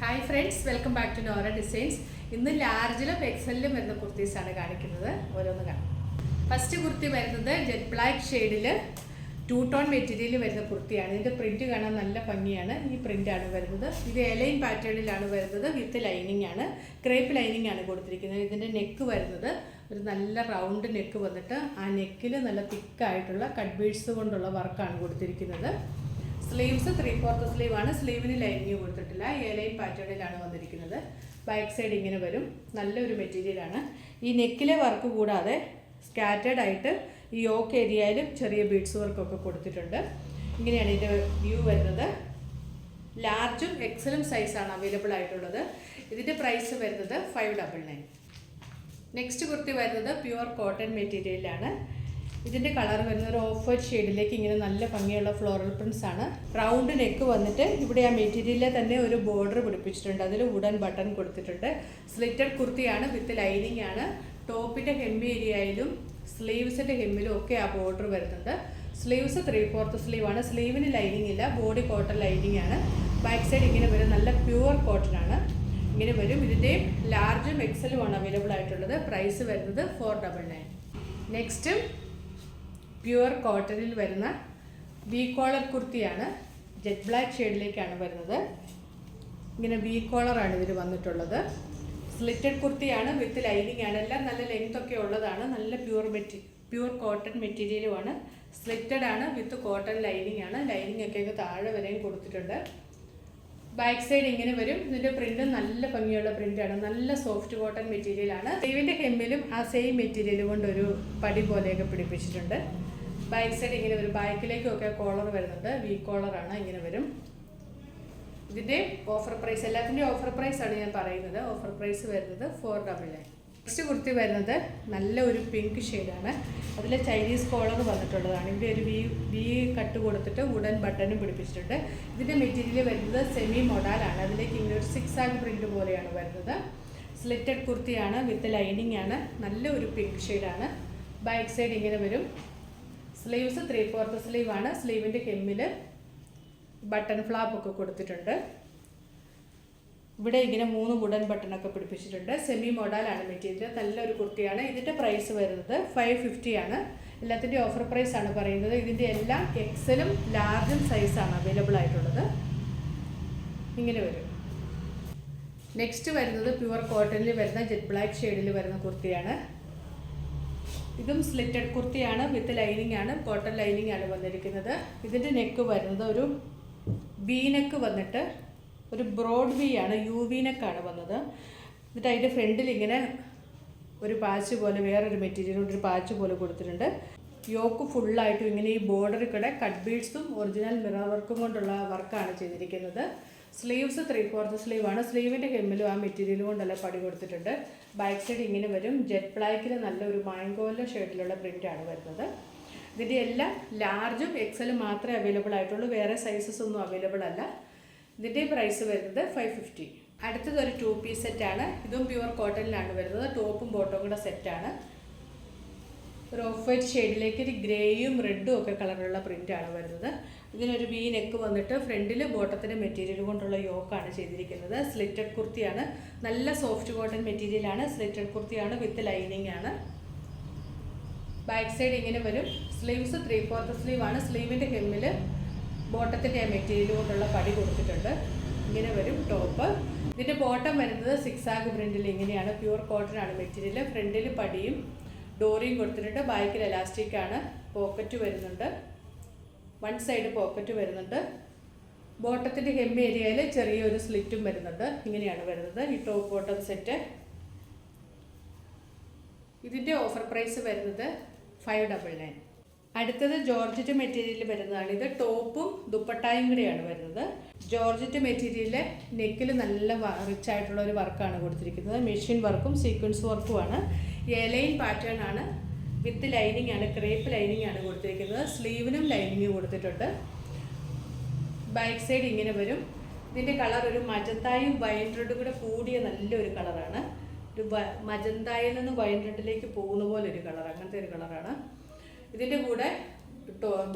Hi friends welcome back to Nora designs ഇന്ന് ലാർജിലും എക്സലിലും വരുന്ന കുർത്തീസാണ് കാണിക്കുന്നത്. ഓരോന്ന് കാണാം. ഫസ്റ്റ് കുർത്തി വരുന്നത് ജെറ്റ് ബ്ലാക്ക് ഷെയ്ഡിൽ ടൂ ടോൺ മെറ്റീരിയൽ വരുന്ന കുർത്തിയാണ്. ഇതിന്റെ പ്രിന്റ് കാണാൻ നല്ല ഭംഗിയാണ്. ഈ പ്രിന്റാണ് വരുന്നത്. ഇത് എലൈൻ പാറ്റേണിലാണ് വരുന്നത്. വിത്ത് ലൈനിങ് ആണ്. ക്രേപ്പ് ലൈനിങ് ആണ് കൊടുത്തിരിക്കുന്നത്. ഇതിന്റെ നെക്ക് വരുന്നത്. ഒരു നല്ല റൗണ്ട് നെക്ക് വന്നിട്ട് ആ നെക്കിൽ നല്ല തിക്കായിട്ടുള്ള കട്ട് ബീഡ്സ് കൊണ്ടുള്ള വർക്കാണ് കൊടുത്തിരിക്കുന്നത്. സ്ലീവ്സ് ത്രീ ഫോർത്ത് സ്ലീവ് ആണ് സ്ലീവിന് ലൈനിങ് കൊടുത്തിട്ടില്ല. എ ലൈൻ പാറ്റേണിലാണ് വന്നിരിക്കുന്നത്. ബാക്ക് സൈഡ് ഇങ്ങനെ വരും. നല്ലൊരു മെറ്റീരിയലാണ്. ഈ നെക്കിലെ വർക്ക് കൂടാതെ സ്കാറ്റേഡ് ആയിട്ട് ഈ യോക്ക് ഏരിയയിലും ചെറിയ ബീഡ്സ് വർക്കൊക്കെ കൊടുത്തിട്ടുണ്ട്. ഇങ്ങനെയാണ് ഇതിന്റെ വ്യൂ വരുന്നത്. ലാർജും എക്സലും സൈസാണ് അവൈലബിൾ ആയിട്ടുള്ളത്. ഇതിന്റെ പ്രൈസ് വരുന്നത് ഫൈവ് ഡബിൾ നെക്സ്റ്റ് കുർത്തി വരുന്നത് പ്യുവർ കോട്ടൺ മെറ്റീരിയലാണ് ഇതിന്റെ കളർ വരുന്ന ഒരു ഓഫ് വൈറ്റ് ഷെയ്ഡിലേക്ക് ഇങ്ങനെ നല്ല ഭംഗിയുള്ള ഫ്ലോറൽ പ്രിൻസ് ആണ്. റൗണ്ട് നെക്ക് വന്നിട്ട് ഇവിടെ ആ മെറ്റീരിയലിൽ തന്നെ ഒരു ബോർഡർ പിടിപ്പിച്ചിട്ടുണ്ട്. അതിൽ വുഡൻ ബട്ടൺ കൊടുത്തിട്ടുണ്ട്. സ്ലിറ്റഡ് കുർത്തിയാണ് വിത്ത് ലൈനിങ് ആണ്. ടോപ്പിന്റെ ഹെമ്മി ഏരിയയിലും സ്ലീവ്സിന്റെ ഹെമ്മിലും ഒക്കെ ആ ബോർഡർ വരുന്നുണ്ട്. സ്ലീവ്സ് ത്രീ ഫോർത്ത് സ്ലീവ് ആണ്. സ്ലീവിന് ലൈനിങ് ഇല്ല. ബോഡി കോട്ടൺ ലൈനിങ് ആണ്. ബാക്ക് സൈഡ് ഇങ്ങനെ വരും. നല്ല പ്യുവർ കോട്ടൺ ആണ്. ഇങ്ങനെ വരും. ഇതിന്റെ ലാർജും എക്സലും ആണ് അവൈലബിൾ ആയിട്ടുള്ളത്. പ്രൈസ് വരുന്നത് four double nine next pure കോട്ടണിൽ വരുന്ന വി കോളർ കുർത്തിയാണ്. ജെറ്റ് ബ്ലാക്ക് ഷെയ്ഡിലേക്കാണ് വരുന്നത്. ഇങ്ങനെ വി കോളറാണ് ഇതിൽ വന്നിട്ടുള്ളത്. സ്ലിറ്റഡ് കുർത്തിയാണ് വിത്ത് ലൈനിങ് ആണ്. എല്ലാം നല്ല ലെങ്ത് ഒക്കെ ഉള്ളതാണ്. നല്ല പ്യുവർ മെറ്റി പ്യുവർ കോട്ടൺ മെറ്റീരിയലുമാണ് സ്ലിറ്റഡ് ആണ്. വിത്ത് കോട്ടൺ ലൈനിങ് ആണ്. ലൈനിങ് ഒക്കെ താഴെ വരെയും കൊടുത്തിട്ടുണ്ട്. ബാക്ക് സൈഡ് ഇങ്ങനെ വരും. ഇതിന്റെ പ്രിന്റ് നല്ല ഭംഗിയുള്ള പ്രിന്റ് ആണ്. നല്ല സോഫ്റ്റ് കോട്ടൺ മെറ്റീരിയലാണ് ആണ്. ഹെമ്മിലും ആ സെയിം മെറ്റീരിയൽ കൊണ്ട് ഒരു പടി പോലെയൊക്കെ പിടിപ്പിച്ചിട്ടുണ്ട്. ബാക്ക് സൈഡ് ഇങ്ങനെ വരും. ബാക്കിലേക്കൊക്കെ കോളർ വരുന്നുണ്ട്. വി കോളറാണ് ഇങ്ങനെ വരും. ഇതിന്റെ ഓഫർ പ്രൈസ് എല്ലാത്തിന്റെയും ഓഫർ പ്രൈസ് ആണ് ഞാൻ പറയുന്നത്. ഓഫർ പ്രൈസ് വരുന്നത് four double nine next kurti വരുന്നത് നല്ല ഒരു പിങ്ക് ഷെയ്ഡാണ് അതിൽ ചൈനീസ് കോളർ വന്നിട്ടുള്ളതാണ്. ഇവിടെ ഒരു വി വി കട്ട് കൊടുത്തിട്ട് വുഡൻ ബട്ടണും പിടിപ്പിച്ചിട്ടുണ്ട്. ഇതിന്റെ മെറ്റീരിയൽ വരുന്നത് സെമി മൊഡാലാണ് അതിലേക്ക് ഇങ്ങനെ ഒരു സിക്സ് ആൻഡ് പ്രിന്റ് പോലെയാണ് വരുന്നത്. സ്ലിറ്റഡ് കുർത്തിയാണ് വിത്ത് ലൈനിങ് ആണ്. നല്ല ഒരു പിങ്ക് ഷെയ്ഡാണ് ബാക്ക് സൈഡ് ഇങ്ങനെ വരും. സ്ലീവ്സ് ത്രീ ഫോർത്ത് സ്ലീവ് ആണ് സ്ലീവിന്റെ ഹെമ്മിൽ ബട്ടൺ ഫ്ലാപ്പ് ഒക്കെ കൊടുത്തിട്ടുണ്ട്. ഇവിടെ ഇങ്ങനെ മൂന്ന് വുഡൻ ബട്ടണൊക്കെ പിടിപ്പിച്ചിട്ടുണ്ട്. സെമി മോഡലാണ് മെറ്റീരിയൽ. നല്ലൊരു കുർത്തിയാണ്. ഇതിന്റെ പ്രൈസ് വരുന്നത് ഫൈവ് ഫിഫ്റ്റി ആണ്. എല്ലാത്തിന്റെ ഓഫർ പ്രൈസ് ആണ് പറയുന്നത്. ഇതിന്റെ എല്ലാം എക്സലും ലാർജും സൈസാണ് അവൈലബിൾ ആയിട്ടുള്ളത്. ഇങ്ങനെ വരും. നെക്സ്റ്റ് വരുന്നത് പ്യുവർ കോട്ടണിൽ വരുന്ന ജെറ്റ് ബ്ലാക്ക് ഷെയ്ഡിൽ വരുന്ന കുർത്തിയാണ്. ഇതും സ്ലിറ്റഡ് കുർത്തിയാണ് വിത്ത് ലൈനിങ് ആണ്. കോട്ടൺ ലൈനിങ് ആണ് വന്നിരിക്കുന്നത്. ഇതിന്റെ നെക്ക് വരുന്നത് ഒരു ബി നെക്ക് വന്നിട്ട് ഒരു ബ്രോഡ് വി ആണ്. യു വി നെക്കാണ് വന്നത്. എന്നിട്ട് അതിന്റെ ഫ്രണ്ടിൽ ഇങ്ങനെ ഒരു പാച്ച് പോലെ വേറൊരു മെറ്റീരിയൽ ഒരു പാച്ച് പോലെ കൊടുത്തിട്ടുണ്ട്. യോക്ക് ഫുള്ളായിട്ടും ഇങ്ങനെ ഈ ബോർഡർ കൂടെ കട്ട് ബീഡ്സും ഒറിജിനൽ മിറർ വർക്കും കൊണ്ടുള്ള വർക്കാണ് ചെയ്തിരിക്കുന്നത്. സ്ലീവ്സ് ത്രീ ഫോർത്ത് ആണ്. സ്ലീവിന്റെ ഹെമ്മിലും ആ മെറ്റീരിയൽ കൊണ്ടല്ല പടി കൊടുത്തിട്ടുണ്ട്. ബാക്ക് സൈഡ് ഇങ്ങനെ വരും. ജെറ്റ് ബ്ലാക്കിൽ നല്ലൊരു മാങ്കോല ഷെയ്ഡിലുള്ള പ്രിന്റാണ് വരുന്നത്. ഇതിന്റെ എല്ലാം ലാർജും എക്സലും മാത്രമേ അവൈലബിൾ ആയിട്ടുള്ളൂ. വേറെ സൈസസ് ഒന്നും അവൈലബിൾ അല്ല. ഇതിന്റെ പ്രൈസ് വരുന്നത് ഫൈവ് ഫിഫ്റ്റി അടുത്തത് ഒരു ടു പീസ് സെറ്റാണ് ഇതും പ്യുവർ കോട്ടണിലാണ് വരുന്നത്. ടോപ്പും ബോട്ടവും കൂടെ സെറ്റാണ് ഒരു ഓഫ് വൈറ്റ് ഷെയ്ഡിലേക്ക് ഒരു ഗ്രേയും റെഡും ഒക്കെ കളറുള്ള പ്രിന്റാണ് വരുന്നത്. ഇതിനൊരു വി നെക്ക് വന്നിട്ട് ഫ്രണ്ടിൽ ബോട്ടത്തിന്റെ മെറ്റീരിയൽ കൊണ്ടുള്ള യോക്കാണ് ചെയ്തിരിക്കുന്നത്. സ്ലിറ്റഡ് കുർത്തിയാണ്. നല്ല സോഫ്റ്റ് കോട്ടൺ മെറ്റീരിയലാണ്. സ്ലിറ്റഡ് കുർത്തിയാണ് വിത്ത് ലൈനിങ് ആണ്. ബാക്ക് സൈഡ് ഇങ്ങനെ വരും. സ്ലീവ്സ് ത്രീ ഫോർത്ത് ആണ്. സ്ലീവിന്റെ ഹെമ്മിൽ ബോട്ടത്തിന്റെ ആ മെറ്റീരിയൽ കൊണ്ടുള്ള പടി കൊടുത്തിട്ടുണ്ട്. ഇങ്ങനെ വരും ടോപ്പ്. ഇതിന്റെ ബോട്ടം വരുന്നത് സിക്സ് ആഗ് ഇങ്ങനെയാണ്. പ്യൂർ കോട്ടൺ ആണ് മെറ്റീരിയൽ ഫ്രണ്ടിൽ പടിയും ഡോറിയും കൊടുത്തിട്ടുണ്ട്. ബാക്കിൽ എലാസ്റ്റിക് ആണ്. പോക്കറ്റ് വരുന്നുണ്ട്. വൺ സൈഡ് പോക്കറ്റ് വരുന്നുണ്ട്. ബോട്ടത്തിന്റെ ഹെം ഏരിയയിൽ ചെറിയൊരു സ്ലിറ്റും വരുന്നുണ്ട്. ഇങ്ങനെയാണ് വരുന്നത്. ഈ ടോപ്പ് ബോട്ടം സെറ്റ് ഇതിന്റെ ഓഫർ പ്രൈസ് വരുന്നത് ഫൈവ് ഡബിൾ നയൻ അടുത്തത് ജോർജറ്റ് മെറ്റീരിയൽ വരുന്നതാണ്. ഇത് ടോപ്പും ദുപ്പട്ടായും കൂടെയാണ് വരുന്നത്. ജോർജറ്റ് മെറ്റീരിയലിലെ നെക്കിൽ നല്ല റിച്ച് ആയിട്ടുള്ള ഒരു വർക്കാണ് കൊടുത്തിരിക്കുന്നത്. മെഷീൻ വർക്കും സീക്വൻസ് വർക്കുമാണ് എലൈൻ പാറ്റേൺ ആണ്. വിത്ത് ലൈനിങ് ആണ് ക്രേപ്പ് ലൈനിങ് ആണ് കൊടുത്തിരിക്കുന്നത്. സ്ലീവിനും ലൈനിങ് കൊടുത്തിട്ടുണ്ട്. ബാക്ക് സൈഡ് ഇങ്ങനെ വരും. ഇതിന്റെ കളർ ഒരു മജന്തായും വൈൻ റെഡും കൂടെ കൂടിയ നല്ലൊരു കളറാണ്. ഒരു മജന്തായിൽ നിന്ന് വയൻറെഡിലേക്ക് പോകുന്ന പോലെ ഒരു കളർ അങ്ങനത്തെ ഒരു കളറാണ്. ഇതിന്റെ കൂടെ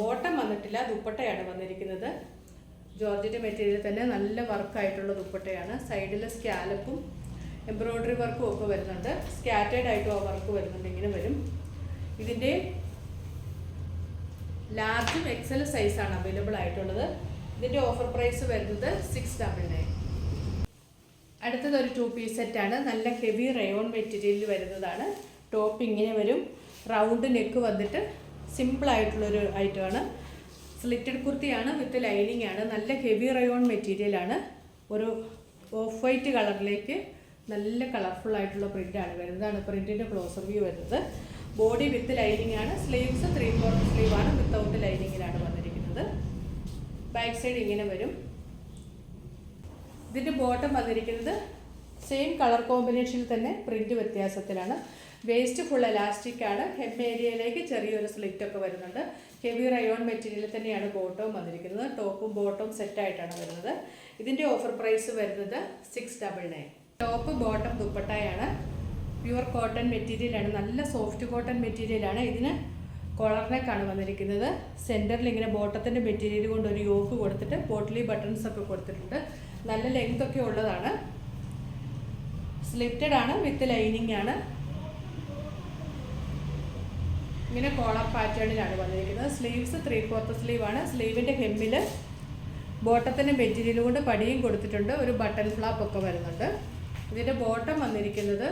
ബോട്ടം വന്നിട്ടില്ല ദുപ്പട്ടയാണ് വന്നിരിക്കുന്നത്. ജോർജറ്റ് മെറ്റീരിയൽ തന്നെ നല്ല വർക്കായിട്ടുള്ള ദുപ്പട്ടയാണ്. സൈഡിലെ സ്കാലപ്പും എംബ്രോയ്ഡറി വർക്കും ഒക്കെ വരുന്നുണ്ട്. സ്കാറ്റേഡ് ആയിട്ടും ആ വർക്ക് വരുന്നുണ്ട് ഇങ്ങനെ വരും. ഇതിന്റെ ലാർജും എക്സൽ സൈസാണ് അവൈലബിൾ ആയിട്ടുള്ളത്. ഇതിന്റെ ഓഫർ പ്രൈസ് വരുന്നത് സിക്സ് ഡബിൾ നയൻ അടുത്തത് ഒരു ടു പീസ് സെറ്റാണ് നല്ല ഹെവി റയോൺ മെറ്റീരിയലിൽ വരുന്നതാണ്. ടോപ്പ് ഇങ്ങനെ വരും. റൗണ്ട് നെക്ക് വന്നിട്ട് സിമ്പിൾ ആയിട്ടുള്ളൊരു ഐറ്റമാണ് സ്ലിറ്റഡ് കുർത്തിയാണ് വിത്ത് ലൈനിങ് ആണ്. നല്ല ഹെവി റയോൺ മെറ്റീരിയലാണ് ഒരു ഓഫ് വൈറ്റ് കളറിലേക്ക് നല്ല കളർഫുൾ ആയിട്ടുള്ള പ്രിന്റാണ് വരുന്നതാണ് പ്രിന്റിന്റെ ക്ലോസർ വ്യൂ വരുന്നത്. ബോഡി വിത്ത് ലൈനിങ് ആണ്. സ്ലീവ്സ് ത്രീ ഫോർത്ത് സ്ലീവ് ആണ്. വിത്തൗട്ട് ലൈനിങ്ങിലാണ് വന്നിരിക്കുന്നത്. ബാക്ക് സൈഡ് ഇങ്ങനെ വരും. ഇതിന്റെ ബോട്ടം വന്നിരിക്കുന്നത് സെയിം കളർ കോമ്പിനേഷനിൽ തന്നെ പ്രിന്റ് വ്യത്യാസത്തിലാണ്. വേസ്റ്റ് ഫുൾ എലാസ്റ്റിക് ആണ്. ഹെം ഏരിയയിലേക്ക് ചെറിയൊരു സ്ലിറ്റ് ഒക്കെ വരുന്നുണ്ട്. ഹെവി റയോൺ മെറ്റീരിയൽ തന്നെയാണ് ബോട്ടവും വന്നിരിക്കുന്നത്. ടോപ്പും ബോട്ടവും സെറ്റായിട്ടാണ് വരുന്നത്. ഇതിന്റെ ഓഫർ പ്രൈസ് വരുന്നത് six double nine top bottom ദുപ്പട്ടയാണ്. പ്യുവർ കോട്ടൺ മെറ്റീരിയലാണ് നല്ല സോഫ്റ്റ് കോട്ടൺ മെറ്റീരിയലാണ് ഇതിന് കോളർ വന്നിരിക്കുന്നത്. സെന്ററിൽ ഇങ്ങനെ ബോട്ടത്തിന്റെ മെറ്റീരിയൽ കൊണ്ട് ഒരു യോക്ക് കൊടുത്തിട്ട് പോട്ട്ലി ബട്ടൺസ് ഒക്കെ കൊടുത്തിട്ടുണ്ട്. നല്ല ലെങ്ത് ഒക്കെ ഉള്ളതാണ്. സ്ലിറ്റഡ് ആണ് വിത്ത് ലൈനിങ് ആണ്. ഇങ്ങനെ കോളർ പാറ്റേണിലാണ് വന്നിരിക്കുന്നത്. സ്ലീവ്സ് ത്രീ ഫോർത്ത് സ്ലീവ് ആണ്. സ്ലീവിന്റെ ഹെമ്മിൽ ബോട്ടത്തിന്റെ മെറ്റീരിയൽ കൊണ്ട് പടിയും കൊടുത്തിട്ടുണ്ട്. ഒരു ബട്ടൺ ഫ്ലാപ്പ് ഒക്കെ വരുന്നുണ്ട്. ഇതിന്റെ ബോട്ടം വന്നിരിക്കുന്നത്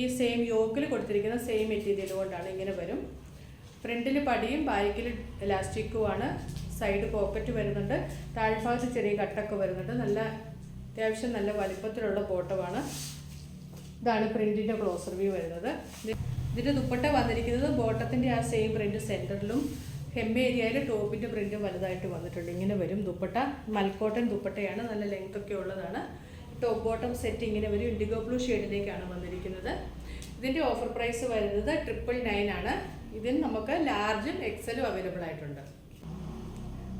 ഈ സെയിം യോക്കിൽ കൊടുത്തിരിക്കുന്ന സെയിം മെറ്റീരിയൽ കൊണ്ടാണ് ഇങ്ങനെ വരും. ഫ്രണ്ടിൽ പടിയും ബാക്കിൽ ഇലാസ്റ്റിക്കുമാണ് സൈഡ് പോക്കറ്റ് വരുന്നുണ്ട്. താഴ്ഭാഗത്ത് ചെറിയ കട്ടൊക്കെ വരുന്നുണ്ട്. നല്ല അത്യാവശ്യം നല്ല വലിപ്പത്തിലുള്ള ബോട്ടമാണ് ഇതാണ് പ്രിന്റിന്റെ ക്ലോസർ വ്യൂ വരുന്നത്. ഇതിന്റെ ദുപ്പട്ട വന്നിരിക്കുന്നത് ബോട്ടത്തിന്റെ ആ സെയിം പ്രിന്റ് സെന്ററിലും ഹെം ഏരിയയിൽ ടോപ്പിന്റെ പ്രിന്റും വലുതായിട്ട് വന്നിട്ടുണ്ട്. ഇങ്ങനെ വരും ദുപ്പട്ട. മൽക്കോട്ടൻ ദുപ്പട്ടയാണ്. നല്ല ലെങ്ത് ഒക്കെ ഉള്ളതാണ്. ടോപ്പ് ബോട്ടം സെറ്റ് ഇങ്ങനെ വരും ഇൻഡിഗോ ബ്ലൂ ഷെയ്ഡിലേക്കാണ് വന്നിരിക്കുന്നത്. ഇതിന്റെ ഓഫർ പ്രൈസ് വരുന്നത് ട്രിപ്പിൾ നയൻ ആണ്. ഇതിന് നമുക്ക് ലാർജും എക്സലും അവൈലബിൾ ആയിട്ടുണ്ട്.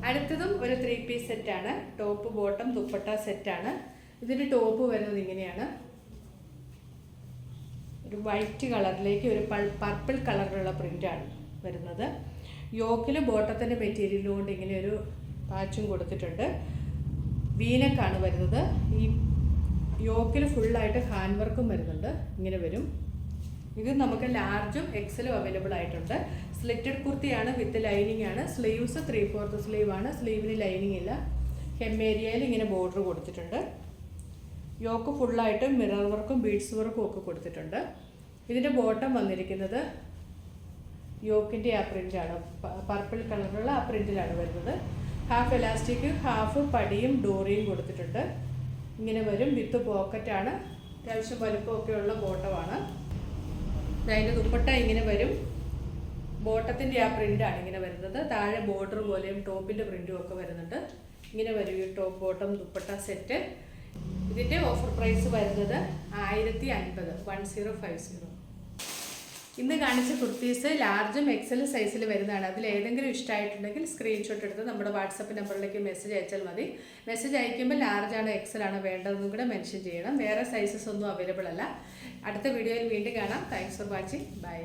അടുത്തതും ഒരു ത്രീ പീസ് സെറ്റാണ് ടോപ്പ് ബോട്ടം ദുപ്പട്ട സെറ്റാണ് ഇതിന്റെ ടോപ്പ് വരുന്നത് ഇങ്ങനെയാണ്. ഒരു വൈറ്റ് കളറിലേക്ക് ഒരു പർപ്പിൾ കളറിലുള്ള പ്രിന്റാണ് വരുന്നത്. യോക്കിൽ ബോട്ടത്തിന്റെ മെറ്റീരിയൽ കൊണ്ട് ഇങ്ങനെ ഒരു പാച്ചും കൊടുത്തിട്ടുണ്ട്. വീനക്കാണ് വരുന്നത്. ഈ യോക്കിൽ ഫുള്ളായിട്ട് ഹാൻഡ് വർക്കും വരുന്നുണ്ട്. ഇങ്ങനെ വരും. ഇത് നമുക്ക് ലാർജും എക്സലും അവൈലബിൾ ആയിട്ടുണ്ട്. സ്ലിറ്റഡ് കുർത്തിയാണ് വിത്ത് ലൈനിങ് ആണ്. സ്ലീവ്സ് ത്രീ ഫോർത്ത് സ്ലീവ് ആണ്. സ്ലീവിന് ലൈനിങ് ഇല്ല. ഹെം ഏരിയയിൽ ഇങ്ങനെ ബോർഡർ കൊടുത്തിട്ടുണ്ട്. യോക്ക് ഫുള്ളായിട്ട് മിറർ വർക്കും ബീഡ്സ് വർക്കും ഒക്കെ കൊടുത്തിട്ടുണ്ട്. ഇതിന്റെ ബോട്ടം വന്നിരിക്കുന്നത് യോക്കിന്റെ ആ പ്രിന്റാണ് പർപ്പിൾ കളറിലുള്ള ആ പ്രിന്റിലാണ് വരുന്നത്. ഹാഫ് എലാസ്റ്റിക് ഹാഫ് പടിയും ഡോറിയും കൊടുത്തിട്ടുണ്ട്. ഇങ്ങനെ വരും. വിത്ത് പോക്കറ്റാണ് അത്യാവശ്യം വലുപ്പമൊക്കെ ഉള്ള ബോട്ടമാണ് അതിന്റെ ദുപ്പട്ട ഇങ്ങനെ വരും. ബോട്ടത്തിന്റെ ആ പ്രിന്റാണ് ഇങ്ങനെ വരുന്നത്. താഴെ ബോർഡർ പോലെയും ടോപ്പിന്റെ പ്രിന്റും ഒക്കെ വരുന്നുണ്ട്. ഇങ്ങനെ വരും ഈ ടോപ്പ് ബോട്ടം ദുപ്പട്ട സെറ്റ് ഇതിന്റെ ഓഫർ പ്രൈസ് വരുന്നത് ആയിരത്തി അൻപത്. വൺ സീറോ ഫൈവ് സീറോ ഇന്ന് കാണിച്ച കുർത്തീസ് ലാർജും എക്സൽ സൈസിൽ വരുന്നതാണ്. അതിൽ ഏതെങ്കിലും ഇഷ്ടമായിട്ടുണ്ടെങ്കിൽ സ്ക്രീൻഷോട്ട് എടുത്ത് നമ്മുടെ വാട്സപ്പ് നമ്പറിലേക്ക് മെസ്സേജ് അയച്ചാൽ മതി. മെസ്സേജ് അയക്കുമ്പോൾ ലാർജാണോ എക്സലാണോ വേണ്ടതെന്നും കൂടെ മെൻഷൻ ചെയ്യണം. വേറെ സൈസസ് ഒന്നും അവൈലബിൾ അല്ല. അടുത്ത വീഡിയോയിൽ വീണ്ടും കാണാം. Thanks for watching bye